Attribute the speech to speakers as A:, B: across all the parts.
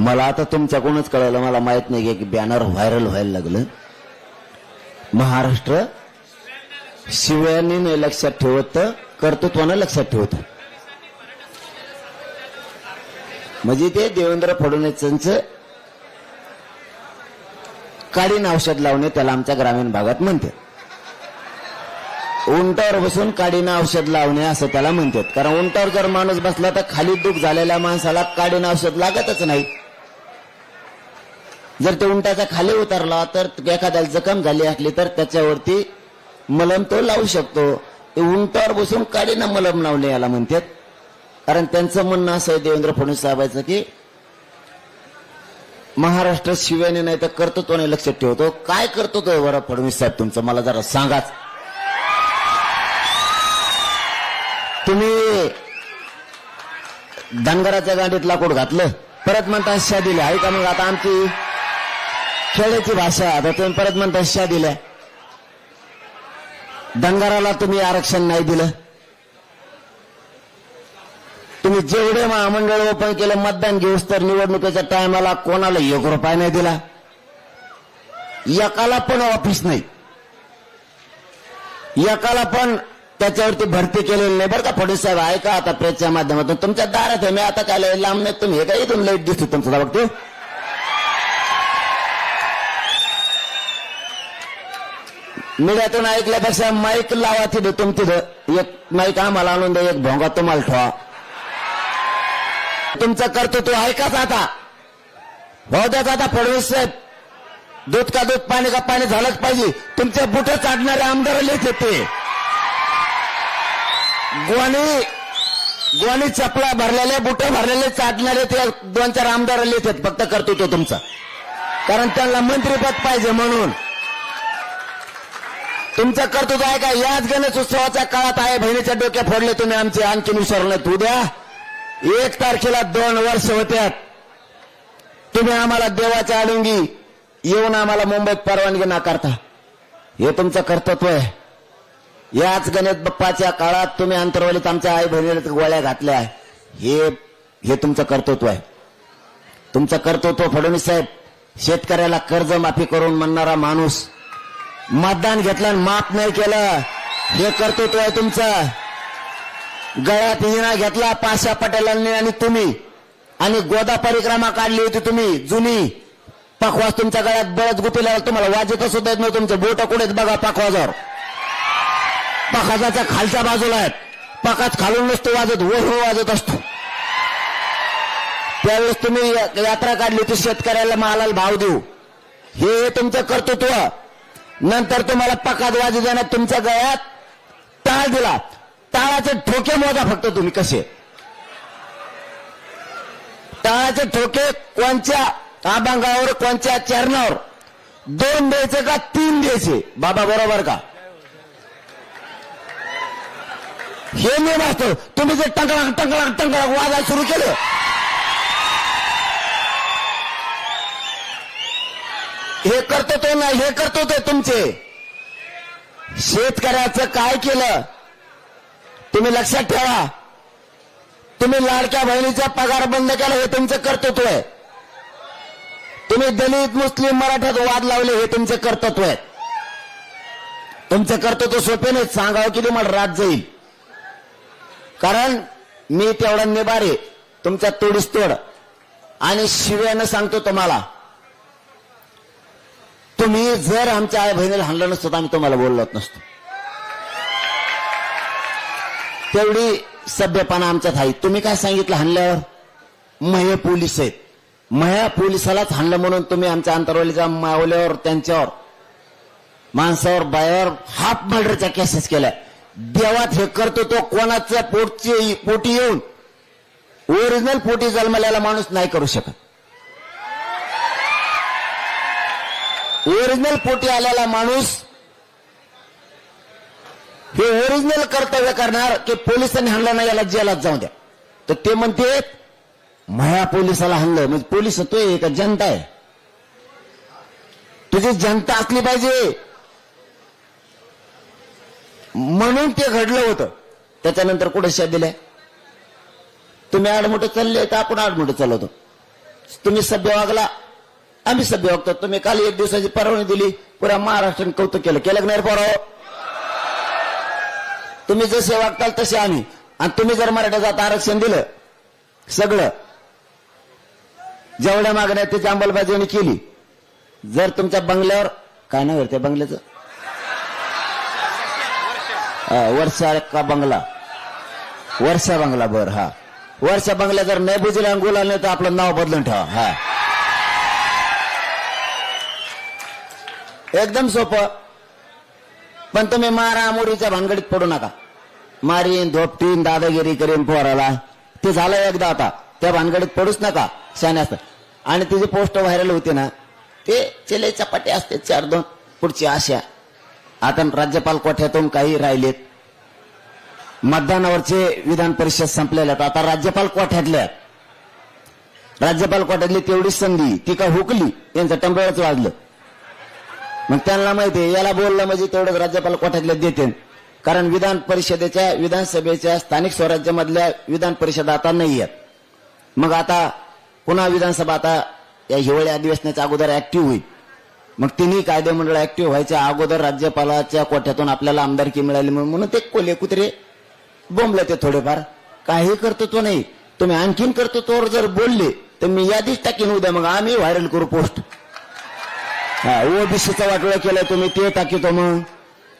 A: मला आता तुमच्याकडूनच कळलं मला माहीत नाही की बॅनर व्हायरल व्हायला लागलं. महाराष्ट्र शिव्याने लक्षात ठेवत कर्तृत्वानं लक्षात ठेवत. म्हणजे ते देवेंद्र फडणवीस काडीन औषध लावणे त्याला आमच्या ग्रामीण भागात म्हणते. उंटावर बसून काडीनं औषध लावणे असं त्याला म्हणतात. कारण उंटावर जर माणूस बसला तर खाली दुख झालेल्या माणसाला काडीनं औषध लागतच नाही. जर ते उंटाचा खाली उतरला तर एखाद्याला जखम झाली असली तर त्याच्यावरती मलम तो लावू शकतो. उंटावर बसून काडीनं मलम लावणे याला म्हणतात. कारण त्यांचं म्हणणं असं आहे देवेंद्र फडणवीस साहेबांचं की महाराष्ट्र शिव्याने नाही तर कर्तृत्वाने लक्षात ठेवतो. काय करतो तो बरं फडणवीस साहेब तुमचं? मला जरा सांगाच. तुम्ही धनगराच्या गाडीत लाकूड घातलं परत म्हणता शा दिल्या आहे का मग आता आमची खेड्याची भाषा आता तुम्ही परत म्हणता शा दिल्या. दंगाराला तुम्ही आरक्षण नाही दिलं. तुम्ही जेवढे महामंडळ ओपन केलं मतदान घेऊस तर निवडणुकीच्या टायमाला कोणाला एक रुपया नाही दिला. एकाला पण ऑफिस नाही. एकाला पण त्याच्यावरती भरती केलेली नाही. बरं का फडणवीस साहेब आहे का आता प्रेसच्या माध्यमातून. तुमच्या दारात आहे मी आता काय लांब नाही तुम्ही हे काय तुम्ही लाइट दिसतो तुमचं बघतो मीडियातून ऐकल्यापेक्षा माईक लावा तिथं तुम तिथं. एक माईक आम्हाला आणून द्या एक भोंगा तुम्हाला ठेवा. तुमचं कर्तृत्व ऐकाच आता. भाऊ द्याच आता फडणवीस साहेब. दूध का दूध पाणी का पाणी झालंच पाहिजे. तुमच्या बुट चाडणारे आमदार लिहित येते. गोणी गोणी चपला भरलेले बुट भरलेले चाटणारे ते दोन चार आमदार लिहितात फक्त कर्तृत्व तुमचं. कारण त्यांना मंत्रीपद पाहिजे म्हणून. तुमचं कर्तृत्व आहे का? याच गणेश उत्सवाच्या काळात आहे बहिणीच्या डोक्या फोडले तुम्ही आमचे. आणखी विसरलेत उद्या एक तारखेला दोन वर्ष होत्यात तुम्ही आम्हाला देवाच्या आडुंगी येऊन आम्हाला मुंबईत परवानगी नाकारता. हे तुमचं कर्तृत्व आहे. याच गणेश बाप्पाच्या काळात तुम्ही अंतरवलीत आमच्या आई बहिणीला गोळ्या घातल्या. हे हे तुमचं कर्तृत्व आहे. तुमचं कर्तृत्व फडणवीस साहेब शेतकऱ्याला कर्ज माफी करून म्हणणारा माणूस मतदान घेतलं आणि माफ नाही केलं. हे कर्तृत्व आहे तुमचं. गळ्यात हिणा घेतला पाशा पटेलांनी आणि तुम्ही. आणि गोदा परिक्रमा काढली होती तुम्ही जुनी. पखवाज तुमच्या गळ्यात बळच गुपिल्यावर तुम्हाला वाजत सुद्धा येत नाही तुमचे बोट कुठेच बघा पखवाजावर. पखाजाच्या खालच्या बाजूला आहेत. पकाच खालून नसतो हो, हो, वाजत वर वाजत असतो. त्यावेळेस तुम्ही यात्रा काढली होती शेतकऱ्याला मालाला भाव देऊ. हे तुमचं कर्तृत्व. नंतर तुम्हाला पकात वाजू देण्यात तुमच्या गळ्यात. टाळ दिला. टाळाचे ठोके मोजा फक्त तुम्ही कसे. टाळाचे ठोके कोणत्या अभंगावर कोणत्या चरणावर. दोन द्यायचे का तीन द्यायचे? बाबा बरोबर का? हे नियम असतो. तुम्ही जे टंकळाक टंकळाक टंकळाक वाजायला सुरू केलं हे करतो तो नाही हे करतो ते तुमचे. शेतकऱ्याचं काय केलं? तुम्ही लक्षात ठेवा. तुम्ही लाडक्या बहिणीचा पगार बंद केला हे तुमचं कर्तृत्व आहे. तुम्ही दलित मुस्लिम मराठ्यात वाद लावले हे तुमचं कर्तृत्व आहे. तुमचं कर्तृत्व सोपे नाही सांगावं की तुम्हाला रात जाईल. कारण मी तेवढा निबारे तुमचा तोडीस तोड. आणि शिव्यानं सांगतो तुम्हाला तुम्ही जर आमच्या आई बहिणीला हाणलं नसतं तर आम्ही तुम्हाला बोललोच नसतो. तेवढी सभ्यपणा आमच्यात आहे. तुम्ही काय सांगितलं हाणल्यावर? महे पोलीस आहेत. मह्या पोलिसालाच हाणलं म्हणून तुम्ही आमच्या अंतरवलीच्या मावल्यावर त्यांच्यावर माणसावर बायावर हाफ मर्डरच्या केसेस केल्या. देवात हे करतो तो कोणाच्या पोटची पोटी येऊन ओरिजिनल पोटी जन्मलेला माणूस नाही करू शकत. ओरिजिनल पोटी आलेला माणूस हे ओरिजिनल कर्तव्य करणार की पोलिसांनी हाणलं नाही याला जेलात जाऊ द्या. तर ते म्हणते माया पोलिसाला हाणलं. म्हणजे पोलीस तो आहे का जनता आहे? तुझी जनता असली पाहिजे. म्हणून ते घडलं होतं. त्याच्यानंतर कुठे शा दिल्या? तुम्ही आडमोठं चालले तर आपण आडमोठं चालवतो. तुम्ही सभ्य वागला आम्ही सभ्य वागतो तुम्ही काल एक दिवसाची परवानगी दिली. पुऱ्या महाराष्ट्राने कौतुक केलं. केलं नाही रे तुम्ही जसे वागताल तसे आम्ही. आणि तुम्ही जर मराठा आता आरक्षण दिलं सगळं जेवढ्या मागण्या त्याची अंमलबजावणी केली. जर तुमच्या बंगल्यावर काय नाव त्या बंगल्याचं? वर्षा का बंगला? वर्षा बंगला बर हा. वर्षा बंगला जर नाही बुजला गुलाल नाही तर आपलं नाव बदलून ठेवा. हा. एकदम सोपं. पण तुम्ही मारा मोरीच्या भानगडीत पडू नका. मारीन धोपटीन दादागिरी करीन पोराला. ते झालं एकदा आता. त्या भानगडीत पडूच नका शाण्यास्त आणि तिची पोस्ट व्हायरल होते ना ते चेले चपाटे असते चार दोन पुढची आशा. आता राज्यपाल कोठ्यातून काही राहिलेत. मतदानावरचे विधान परिषद संपलेल्या आहेत. आता राज्यपाल कोठ्यातल्या? राज्यपाल कोठ्यातली तेवढीच संधी ती का हुकली यांचं टंबळच वाजलं. मग त्यांना माहिती आहे याला बोललं म्हणजे तेवढंच राज्यपाल कोठ्यातल्या देते कारण विधान परिषदेच्या विधानसभेच्या स्थानिक स्वराज्यामधल्या विधान परिषद आता नाही आहेत मग आता पुन्हा विधानसभा आता या हिवाळी अधिवेशनाच्या अगोदर ऍक्टिव्ह होईल. मग तिन्ही कायदेमंडळ ऍक्टिव्ह व्हायच्या अगोदर राज्यपालाच्या कोठ्यातून आपल्याला आमदारकी मिळाली म्हणून म्हणून ते कोले कुत्रे. बोंबले ते थोडेफार. काही कर्तृत्व नाही. तुम्ही आणखीन कर्तृत्वावर जर बोलले तर मी यादीच टाकीन उद्या. मग आम्ही व्हायरल करू पोस्ट हा ओबीसीचं वाटोळा केलं तुम्ही ते टाकितो मग.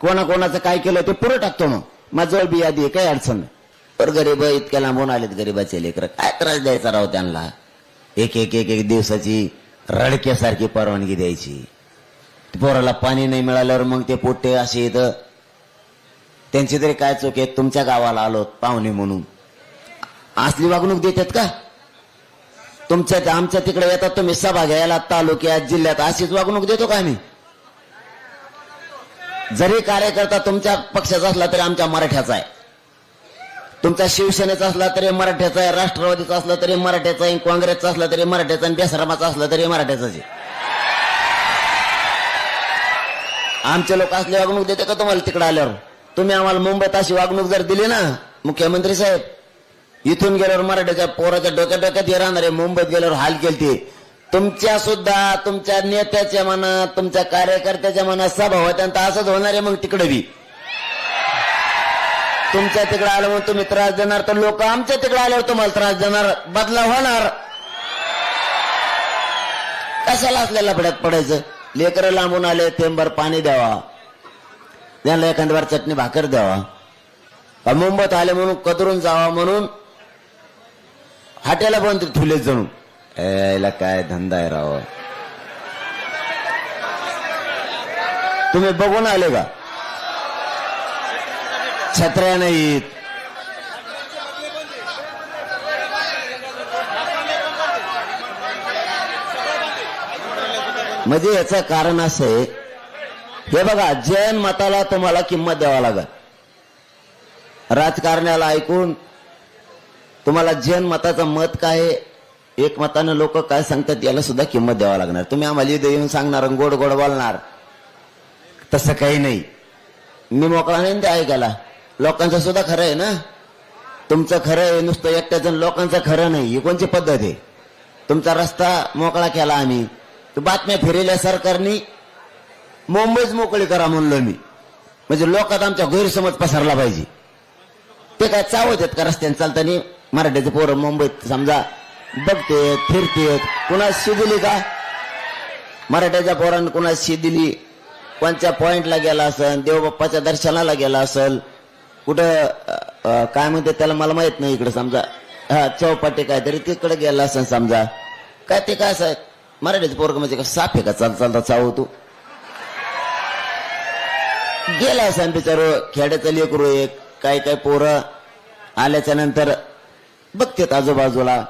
A: कोणाकोणाचं काय केलं ते पुरं टाकतो मग. माझं बी यादी आहे, काही अडचण नाही. पर गरीब इतक्या लांबून आलेत गरीबाचे लेकर. काय त्रास द्यायचा राव त्यांना? एक एक एक एक दिवसाची रडक्यासारखी परवानगी द्यायची. पोराला पाणी नाही मिळाल्यावर मग ते पोट्टे असे इथं. त्यांची तरी काय चूक आहे? तुमच्या गावाला आलो पाहुणे म्हणून. असली वागणूक देतात का? तुमच्या आमच्या तिकडे येतात तुम्ही सभा घ्यायला तालुक्यात जिल्ह्यात अशीच वागणूक देतो का आम्ही? जरी कार्यकर्ता तुमच्या पक्षाचा असला तरी आमच्या मराठ्याचा आहे. तुमचा शिवसेनेचा असला तरी मराठ्याचा आहे राष्ट्रवादीचा असला तरी मराठ्याचा आहे काँग्रेसचा असला तरी मराठ्याचा आणि बेसरामाचा असला तरी मराठ्याचाच आहे. आमचे लोक असली वागणूक देते का तुम्हाला तिकडे आल्यावर? तुम्ही आम्हाला मुंबईत अशी वागणूक जर दिली ना मुख्यमंत्री साहेब इथून गेल्यावर मराठ्याच्या पोराच्या डोक्या डोक्यात हे राहणार आहे. मुंबईत गेल्यावर हाल केलते. तुमच्या सुद्धा तुमच्या नेत्याच्या मनात तुमच्या कार्यकर्त्याच्या मनात सभा होत्या असंच होणार आहे मग तिकडे बी. तुमच्या तिकडे आलं म्हणून तुम्ही त्रास देणार. तर लोक आमच्या तिकडे आल्यावर तुम्हाला त्रास देणार. बदला होणार. कशाला असलेल्या पड्यात पडायचं? लेकरं लांबून आले थेंबर पाणी द्यावा. त्यांना एखाद्यावर चटणी भाकर द्यावा. मुंबईत आले म्हणून कदरून जावा म्हणून हाट्याला बंद ठुले जणू. यायला काय धंदा आहे राव. तुम्ही बघून आले का? छत्र्या नाहीत. म्हणजे याचं कारण असं आहे हे बघा जैन मताला तुम्हाला किंमत द्यावा लागल. राजकारण्याला ऐकून तुम्हाला जैन मताचं मत काय आहे, एक मतानं लोक काय सांगतात याला सुद्धा किंमत द्यावा लागणार. तुम्ही आम्हाला इथे येऊन सांगणार आणि गोड गोड बोलणार. तसं काही नाही. मी मोकळा नाही ते ऐकायला. लोकांचं सुद्धा खरं आहे ना? तुमचं खरं आहे नुसतं एकट्याचं लोकांचं खरं नाही. ही कोणची पद्धत आहे? तुमचा रस्ता मोकळा केला आम्ही. तो बातम्या फिरवल्या सरकारनी. मुंबईच मोकळी करा म्हणलो मी. म्हणजे लोकात आमच्या गैरसमज पसरला पाहिजे. ते काय चावत आहेत का रस्त्याने चालताना? मराठीचे पोरं मुंबईत समजा बघते फिरतेत कुणा शी दिली का? मराठ्याच्या पोरानं कुणा शी दिली? कोणत्या पॉइंटला गेला असेल देवबाप्पाच्या दर्शनाला गेला असेल? कुठं काय म्हणते त्याला मला माहीत नाही इकडे समजा. हा चौपाटी काहीतरी तिकडे गेला असेल समजा. काय ते काय असं मराठीचं पोरग म्हणजे का साफ आहे का? चाल चालता चावतो गेला असं बिचार खेड्याचं लेकरू एक काही काही पोरं आल्याच्यानंतर बघतेत आजूबाजूला.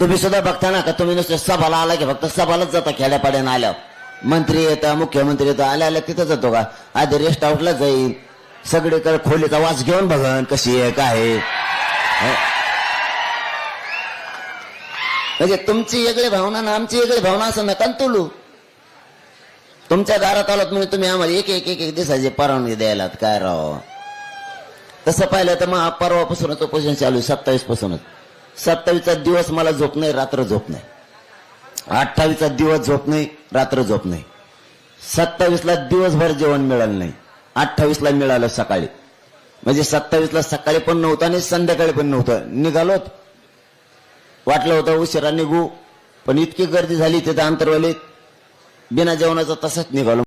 A: तुम्ही सुद्धा बघता ना का? तुम्ही नुसते सभाला आला की फक्त सभालाच जाता खेड्यापाड्यानं आल्यावर. मंत्री येतं मुख्यमंत्री येतं आल्या आल्या तिथं जातो का? आधी रेस्ट हाऊसला जाईल. सगळीकडे खोलीचा वास घेऊन बघन कशी आहे काय म्हणजे तुमची वेगळी भावना ना आमची वेगळी भावना असं नका तुलू. तुमच्या दारात आलात म्हणजे तुम्ही आम्हाला एक एक एक एक दिवसाची परवानगी द्यायला काय राव? तसं पाहिलं तर मग परवापासूनच उपोषण चालू आहे सत्तावीस पासूनच सत्तावीसचा दिवस मला झोप नाही रात्र झोप नाही. अठ्ठावीसचा दिवस झोप नाही रात्र झोप नाही. सत्तावीसला दिवसभर जेवण मिळालं नाही. अठ्ठावीसला मिळालं सकाळी. म्हणजे सत्तावीसला सकाळी पण नव्हतं आणि संध्याकाळी पण नव्हतं. निघालोत. वाटलं होतं उशिरा निघू पण इतकी गर्दी झाली तिथं आंतरवालीत बिना जेवणाचं तसंच निघालो.